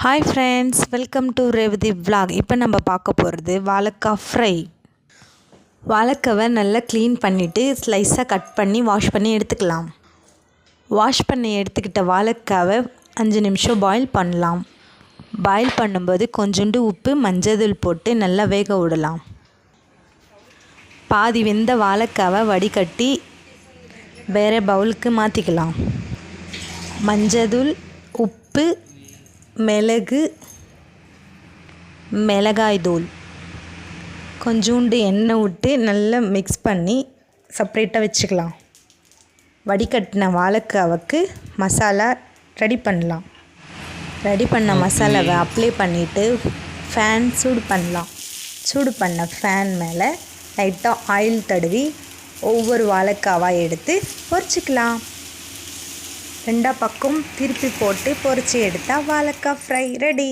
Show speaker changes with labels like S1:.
S1: Hi friends welcome to Revathi vlog. இப்போ நம்ம பார்க்க போகிறது வாழைக்காய் ஃப்ரை வாழைக்காவை நல்லா க்ளீன் பண்ணிவிட்டு ஸ்லைஸாக கட் பண்ணி வாஷ் பண்ணி எடுத்துக்கலாம். வாஷ் பண்ணி எடுத்துக்கிட்ட வாழைக்காவை அஞ்சு நிமிஷம் பாயில் பண்ணலாம். பாயில் பண்ணும்போது கொஞ்சோண்டு உப்பு மஞ்சள் போட்டு நல்லா வேக விடலாம். பாதி வெந்த வாழைக்காவை வடிகட்டி வேறு பவுலுக்கு மாற்றிக்கலாம் மஞ்சள் உப்பு மிளகு மிளகாய் தூள். கொஞ்சோண்டு எண்ணெய் விட்டு நல்லா மிக்ஸ் பண்ணி செப்ரேட்டாக வச்சுக்கலாம். வடிகட்டின வாழைக்காவுக்கு மசாலா ரெடி பண்ணலாம். ரெடி பண்ண மசாலாவை அப்ளை பண்ணிவிட்டு ஃபேன் சூடு பண்ணலாம். சூடு பண்ண ஃபேன் மேலே லைட்டாக ஆயில் தடவி ஒவ்வொரு வாழைக்காவாக எடுத்து பொரிச்சிக்கலாம். ரெண்டா பக்கம் திருப்பி போட்டு பொறிச்சு எடுத்தால் வாழைக்காய் ஃப்ரை ரெடி